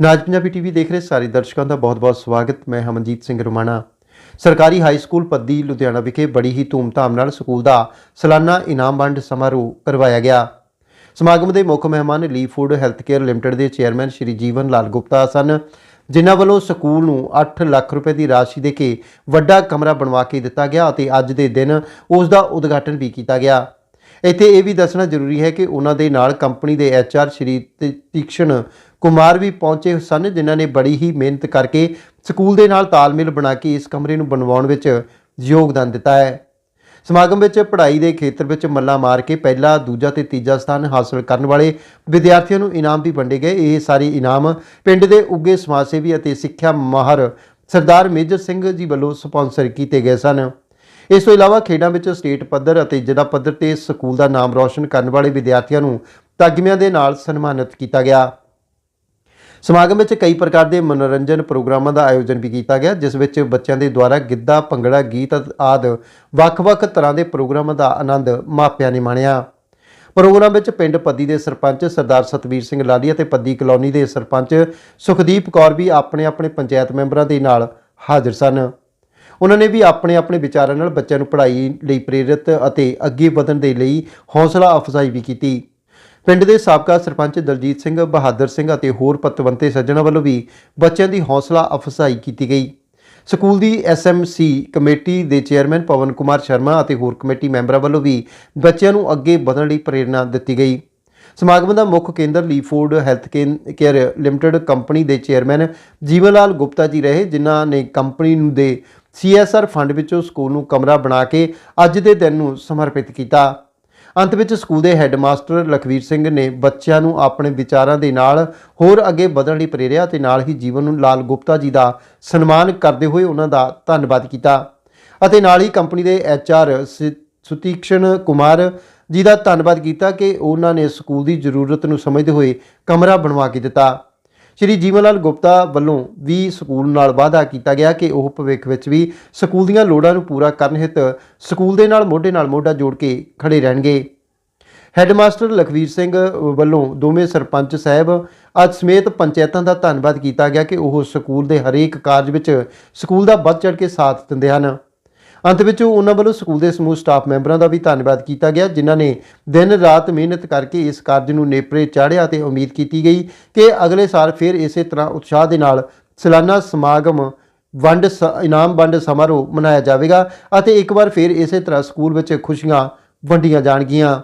ਨਾਜ Punjabi TV ਦੇਖ ਰਹੇ ਸਾਰੇ ਦਰਸ਼ਕਾਂ ਦਾ ਬਹੁਤ-ਬਹੁਤ ਸਵਾਗਤ। ਮੈਂ ਹਮਨਜੀਤ ਸਿੰਘ ਰੁਮਾਣਾ। ਸਰਕਾਰੀ ਹਾਈ ਸਕੂਲ ਪੱਦੀ ਲੁਧਿਆਣਾ ਵਿਖੇ ਬੜੀ ਹੀ ਧੂਮਧਾਮ ਨਾਲ ਸਕੂਲ ਦਾ ਸਾਲਾਨਾ ਇਨਾਮ ਵੰਡ ਸਮਾਰੋਹ ਕਰਵਾਇਆ ਗਿਆ। ਸਮਾਗਮ ਦੇ ਮੁੱਖ ਮਹਿਮਾਨ Lee food health care limited ਦੇ ਚੇਅਰਮੈਨ ਸ਼੍ਰੀ ਜੀਵਨ ਲਾਲ ਗੁਪਤਾ ਸਨ, ਜਿਨ੍ਹਾਂ ਵੱਲੋਂ ਸਕੂਲ ਨੂੰ 8 ਲੱਖ ਰੁਪਏ ਦੀ ਰਾਸ਼ੀ ਦੇ ਕੇ ਵੱਡਾ ਕਮਰਾ ਬਣਵਾ ਕੇ ਦਿੱਤਾ ਗਿਆ ਅਤੇ ਅੱਜ ਦੇ ਦਿਨ ਉਸ ਦਾ ਉਦਘਾਟਨ ਵੀ ਕੀਤਾ ਗਿਆ। ਇੱਥੇ ਇਹ ਵੀ ਦੱਸਣਾ ਜ਼ਰੂਰੀ ਹੈ ਕਿ ਉਹਨਾਂ ਦੇ ਨਾਲ ਕੰਪਨੀ ਦੇ ਐਚਆਰ ਸ਼੍ਰੀ ਤੀ- ਤੀਕਸ਼ਣ ਕੁਮਾਰ ਵੀ ਪਹੁੰਚੇ ਸਨ, ਜਿਨ੍ਹਾਂ ਨੇ ਬੜੀ ਹੀ ਮਿਹਨਤ ਕਰਕੇ ਸਕੂਲ ਦੇ ਨਾਲ ਤਾਲਮੇਲ ਬਣਾ ਕੇ ਇਸ ਕਮਰੇ ਨੂੰ ਬਣਵਾਉਣ ਵਿੱਚ ਯੋਗਦਾਨ ਦਿੱਤਾ ਹੈ। ਸਮਾਗਮ ਵਿੱਚ ਪੜ੍ਹਾਈ ਦੇ ਖੇਤਰ ਵਿੱਚ ਮੱਲਾ ਮਾਰ ਕੇ ਪਹਿਲਾ, ਦੂਜਾ ਤੇ ਤੀਜਾ ਸਥਾਨ ਹਾਸਲ ਕਰਨ ਵਾਲੇ ਵਿਦਿਆਰਥੀਆਂ ਨੂੰ ਇਨਾਮ ਵੀ ਵੰਡੇ ਗਏ। ਇਹ ਸਾਰੇ ਇਨਾਮ ਪਿੰਡ ਦੇ ਉੱਗੇ ਸਮਾਜ ਸੇਵੀ ਅਤੇ ਸਿੱਖਿਆ ਮਾਹਰ ਸਰਦਾਰ ਮੇਜਰ ਸਿੰਘ ਜੀ ਵੱਲੋਂ ਸਪਾਂਸਰ ਕੀਤੇ ਗਏ ਸਨ। ਇਸ ਤੋਂ ਇਲਾਵਾ ਖੇਡਾਂ ਵਿੱਚ ਸਟੇਟ ਪੱਧਰ ਅਤੇ ਜ਼ਿਲ੍ਹਾ ਪੱਧਰ ਤੇ ਸਕੂਲ ਦਾ ਨਾਮ ਰੌਸ਼ਨ ਕਰਨ ਵਾਲੇ ਵਿਦਿਆਰਥੀਆਂ ਨੂੰ ਤਗਮਿਆਂ ਦੇ ਨਾਲ ਸਨਮਾਨਿਤ ਕੀਤਾ ਗਿਆ। ਸਮਾਗਮ ਵਿੱਚ ਕਈ ਪ੍ਰਕਾਰ ਦੇ ਮਨੋਰੰਜਨ ਪ੍ਰੋਗਰਾਮਾਂ ਦਾ ਆਯੋਜਨ ਵੀ ਕੀਤਾ ਗਿਆ, ਜਿਸ ਵਿੱਚ ਬੱਚਿਆਂ ਦੇ ਦੁਆਰਾ ਗਿੱਧਾ, ਭੰਗੜਾ, ਗੀਤ ਆਦਿ ਵੱਖ-ਵੱਖ ਤਰ੍ਹਾਂ ਦੇ ਪ੍ਰੋਗਰਾਮਾਂ ਦਾ ਆਨੰਦ ਮਾਪਿਆਂ ਨੇ ਮਾਣਿਆ। ਪ੍ਰੋਗਰਾਮ ਵਿੱਚ ਪਿੰਡ ਪੱਦੀ ਦੇ ਸਰਪੰਚ ਸਰਦਾਰ ਸਤਵੀਰ ਸਿੰਘ ਲਾਲੀ ਅਤੇ ਪੱਦੀ ਕਲੋਨੀ ਦੇ ਸਰਪੰਚ ਸੁਖਦੀਪ ਕੌਰ ਵੀ ਆਪਣੇ ਆਪਣੇ ਪੰਚਾਇਤ ਮੈਂਬਰਾਂ ਦੇ ਨਾਲ ਹਾਜ਼ਰ ਸਨ। ਉਹਨਾਂ ਨੇ ਵੀ ਆਪਣੇ ਆਪਣੇ ਵਿਚਾਰਾਂ ਨਾਲ ਬੱਚਿਆਂ ਨੂੰ ਪੜ੍ਹਾਈ ਲਈ ਪ੍ਰੇਰਿਤ ਅਤੇ ਅੱਗੇ ਵਧਣ ਦੇ ਲਈ ਹੌਸਲਾ ਅਫਜ਼ਾਈ ਵੀ ਕੀਤੀ। ਪਿੰਡ ਦੇ ਸਾਬਕਾ ਸਰਪੰਚ ਦਲਜੀਤ ਸਿੰਘ, ਬਹਾਦਰ ਸਿੰਘ ਅਤੇ ਹੋਰ ਪਤਵੰਤੇ ਸੱਜਣਾ ਵੱਲੋਂ ਵੀ ਬੱਚਿਆਂ ਦੀ ਹੌਸਲਾ ਅਫਸਾਈ ਕੀਤੀ ਗਈ। ਸਕੂਲ ਦੀ ਐਸਐਮਸੀ ਕਮੇਟੀ ਦੇ ਚੇਅਰਮੈਨ ਪਵਨ ਕੁਮਾਰ ਸ਼ਰਮਾ ਅਤੇ ਹੋਰ ਕਮੇਟੀ ਮੈਂਬਰਾਂ ਵੱਲੋਂ ਵੀ ਬੱਚਿਆਂ ਨੂੰ ਅੱਗੇ ਵਧਣ ਲਈ ਪ੍ਰੇਰਣਾ ਦਿੱਤੀ ਗਈ। ਸਮਾਗਮ ਦਾ ਮੁੱਖ ਕੇਂਦਰ Lee food health care limited company ਦੇ ਚੇਅਰਮੈਨ ਜੀਵਨ ਲਾਲ ਗੁਪਤਾ ਜੀ ਰਹੇ, ਜਿਨ੍ਹਾਂ ਨੇ ਕੰਪਨੀ ਨੂੰ ਦੇ ਸੀਐਸਆਰ ਫੰਡ ਵਿੱਚੋਂ ਸਕੂਲ ਨੂੰ ਕਮਰਾ ਬਣਾ ਕੇ ਅੱਜ ਦੇ ਦਿਨ ਨੂੰ ਸਮਰਪਿਤ ਕੀਤਾ। ਅੰਤ ਵਿੱਚ ਸਕੂਲ ਦੇ ਹੈੱਡਮਾਸਟਰ ਲਖਵੀਰ ਸਿੰਘ ਨੇ ਬੱਚਿਆਂ ਨੂੰ ਆਪਣੇ ਵਿਚਾਰਾਂ ਦੇ ਨਾਲ ਹੋਰ ਅੱਗੇ ਵਧਣ ਲਈ ਪ੍ਰੇਰਿਆ ਤੇ ਨਾਲ ਹੀ ਜੀਵਨ ਨੂੰ ਲਾਲ ਗੁਪਤਾ ਜੀ ਦਾ ਸਨਮਾਨ ਕਰਦੇ ਹੋਏ ਉਹਨਾਂ ਦਾ ਧੰਨਵਾਦ ਕੀਤਾ। ਅਤੇ ਨਾਲ ਹੀ ਕੰਪਨੀ ਦੇ ਐਚਆਰ ਸੁਤੀਕਸ਼ਨ ਕੁਮਾਰ ਜੀ ਦਾ ਧੰਨਵਾਦ ਕੀਤਾ ਕਿ ਉਹਨਾਂ ਨੇ ਸਕੂਲ ਦੀ ਜ਼ਰੂਰਤ ਨੂੰ ਸਮਝਦੇ ਹੋਏ ਕਮਰਾ ਬਣਵਾ ਕੇ ਦਿੱਤਾ। ਸ਼੍ਰੀ ਜੀਵਨ ਲਾਲ ਗੁਪਤਾ ਵੱਲੋਂ ਵੀ ਸਕੂਲ ਨਾਲ ਵਾਅਦਾ ਕੀਤਾ ਗਿਆ ਕਿ ਉਹ ਭਵਿੱਖ ਵਿੱਚ ਵੀ ਸਕੂਲ ਦੀਆਂ ਲੋੜਾਂ ਨੂੰ ਪੂਰਾ ਕਰਨ ਹਿੱਤ ਸਕੂਲ ਦੇ ਨਾਲ ਮੋਢੇ ਨਾਲ ਮੋਢਾ ਜੋੜ ਕੇ ਖੜੇ ਰਹਿਣਗੇ। ਹੈੱਡਮਾਸਟਰ ਲਖਵੀਰ ਸਿੰਘ ਵੱਲੋਂ ਦੋਵੇਂ ਸਰਪੰਚ ਸਾਹਿਬ ਅੱਜ ਸਮੇਤ ਪੰਚਾਇਤਾਂ ਦਾ ਧੰਨਵਾਦ ਕੀਤਾ ਗਿਆ ਕਿ ਉਹ ਸਕੂਲ ਦੇ ਹਰੇਕ ਕਾਰਜ ਵਿੱਚ ਸਕੂਲ ਦਾ ਵੱਧ ਚੜ੍ਹ ਕੇ ਸਾਥ ਦਿੰਦੇ ਹਨ। ਅੰਤ ਵਿੱਚ ਉਹਨਾਂ ਵੱਲੋਂ ਸਕੂਲ ਦੇ ਸਮੂਹ ਸਟਾਫ ਮੈਂਬਰਾਂ ਦਾ ਵੀ ਧੰਨਵਾਦ ਕੀਤਾ ਗਿਆ, ਜਿਨ੍ਹਾਂ ਨੇ ਦਿਨ ਰਾਤ ਮਿਹਨਤ ਕਰਕੇ ਇਸ ਕਾਰਜ ਨੂੰ ਨੇਪਰੇ ਚਾੜਿਆ ਤੇ ਉਮੀਦ ਕੀਤੀ ਗਈ ਕਿ ਅਗਲੇ ਸਾਲ ਫਿਰ ਇਸੇ ਤਰ੍ਹਾਂ ਉਤਸ਼ਾਹ ਦੇ ਨਾਲ ਸਾਲਾਨਾ ਸਮਾਗਮ ਵੰਡ ਸ- ਇਨਾਮ ਵੰਡ ਸਮਾਰੋਹ ਮਨਾਇਆ ਜਾਵੇਗਾ ਅਤੇ ਇੱਕ ਵਾਰ ਫਿਰ ਇਸੇ ਤਰ੍ਹਾਂ ਸਕੂਲ ਵਿੱਚ ਖੁਸ਼ੀਆਂ ਵੰਡੀਆਂ ਜਾਣਗੀਆਂ।